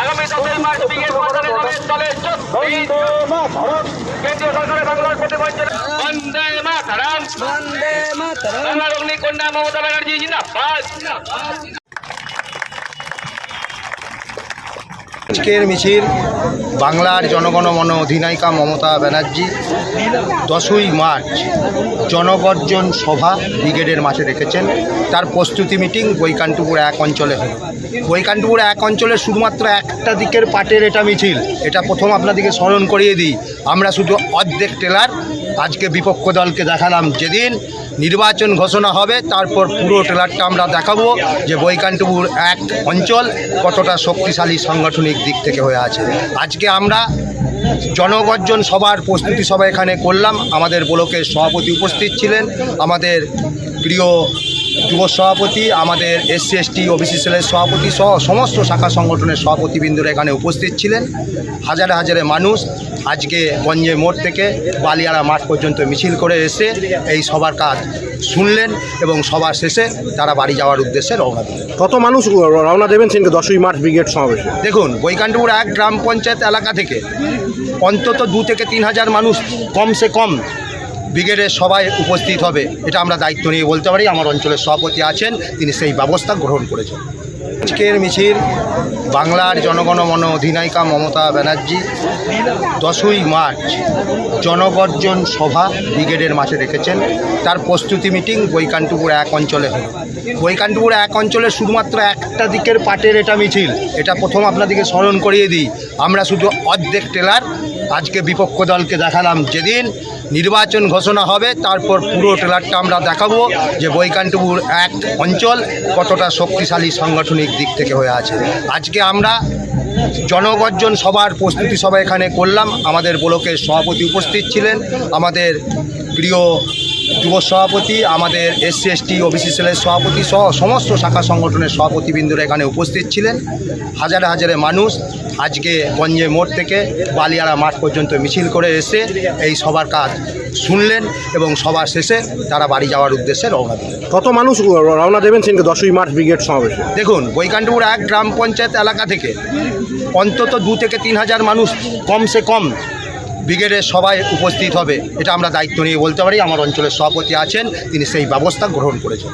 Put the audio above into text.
আগামী দশই মার্চ বিগের প্রধানের দলের দলের কেন্দ্রীয় সরকারের বাংলার প্রতিবন্ধন বন্দে মাতারাম। বাংলার অগ্নিকন্যা মমতা ব্যানার্জি জিন্দাবাদ। আজকের মিছিল বাংলার জনগণমন অধিনায়িকা মমতা ব্যানার্জি দশই মার্চ জনগর্জন সভা ব্রিগেডের মাঠে রেখেছেন। তার প্রস্তুতি মিটিং বৈকান্তপুর এক অঞ্চলে হল। বৈকান্তপুর এক অঞ্চলের শুধুমাত্র একটা দিকের পাটের এটা মিছিল। এটা প্রথম আপনাদেরকে স্মরণ করিয়ে দিই। আমরা শুধু অর্ধেক টেলার আজকে বিপক্ষ দলকে দেখালাম যেদিন নির্বাচন ঘোষণা হবে, তারপর পুরো ট্রেলারটা আমরা দেখাবো যে বৈকান্তপুর এক অঞ্চল কতটা শক্তিশালী সাংগঠনিক দিক থেকে হয়ে আছে। আজকে আমরা জনগর্জন সবার প্রস্তুতি সভা এখানে করলাম। আমাদের ব্লকের সভাপতি উপস্থিত ছিলেন। আমাদের প্রিয় যুব সভাপতি আমাদের এসসি এসটি ওবিসি সেলের সভাপতি সহ সমস্ত শাখা সংগঠনের সভাপতিবৃন্দরা এখানে উপস্থিত ছিলেন। হাজারে হাজারে মানুষ আজকে গঞ্জে মোড় থেকে বালিয়াড়া মাঠ পর্যন্ত মিছিল করে এসে এই সবার কাজ শুনলেন এবং সবার শেষে তারা বাড়ি যাওয়ার উদ্দেশ্যে রওনা দিলেন। কত মানুষ রওনা দেবেন সেদিনকে দশই মার্চ ব্রিগেড সমাবেশে। দেখুন বৈকান্তপুর এক গ্রাম পঞ্চায়েত এলাকা থেকে অন্তত দু থেকে তিন হাজার মানুষ কমসে কম ব্রিগেডের সবাই উপস্থিত হবে, এটা আমরা দায়িত্ব নিয়ে বলতে পারি। আমার অঞ্চলের সভাপতি আছেন, তিনি সেই ব্যবস্থা গ্রহণ করেছেন। আজকের মিছিল বাংলার জনগণমন অধিনায়িকা মমতা ব্যানার্জি, দশই মার্চ জনগর্জন সভা ব্রিগেডের মাঠে রেখেছেন। তার প্রস্তুতি মিটিং বৈকান্তপুর এক অঞ্চলে হল। বৈকান্তপুর এক অঞ্চলে শুধুমাত্র একটা দিকের পাটের এটা মিছিল, এটা প্রথম আপনাদেরকে স্মরণ করিয়ে দিই। আমরা শুধু অর্ধেক টেলার আজকে বিপক্ষ দলকে দেখালাম যেদিন নির্বাচন ঘোষণা হবে, তারপর পুরো ট্রেলারটা আমরা দেখাবো যে বৈকান্তপুর এক অঞ্চল কতটা শক্তিশালী সাংগঠনিক দিক থেকে হয়ে আছে। আজকে আমরা জনগর্জন সবার প্রস্তুতি সভা এখানে করলাম। আমাদের ব্লকের সভাপতি উপস্থিত ছিলেন। আমাদের প্রিয় যুব সভাপতি আমাদের এসসি এসটি ওবিসি সেলের সভাপতি সহ সমস্ত শাখা সংগঠনের সভাপতিবৃন্দরা এখানে উপস্থিত ছিলেন। হাজারে হাজারে মানুষ আজকে গঞ্জে মোড় থেকে বালিয়াড়া মাঠ পর্যন্ত মিছিল করে এসে এই সবার কাজ শুনলেন এবং সবার শেষে তারা বাড়ি যাওয়ার উদ্দেশ্যে রওনা দিলেন। কত মানুষ রওনা দেবেন সেদিনকে? দশই মার্চ ব্রিগেড সমাবেশে। দেখুন বৈকান্তপুর এক গ্রাম পঞ্চায়েত এলাকা থেকে অন্তত দু থেকে তিন হাজার মানুষ কমসে কম ব্রিগেডের সবাই উপস্থিত হবে, এটা আমরা দায়িত্ব নিয়ে বলতে পারি। আমার অঞ্চলের সভাপতি আছেন, তিনি সেই ব্যবস্থা গ্রহণ করেছেন।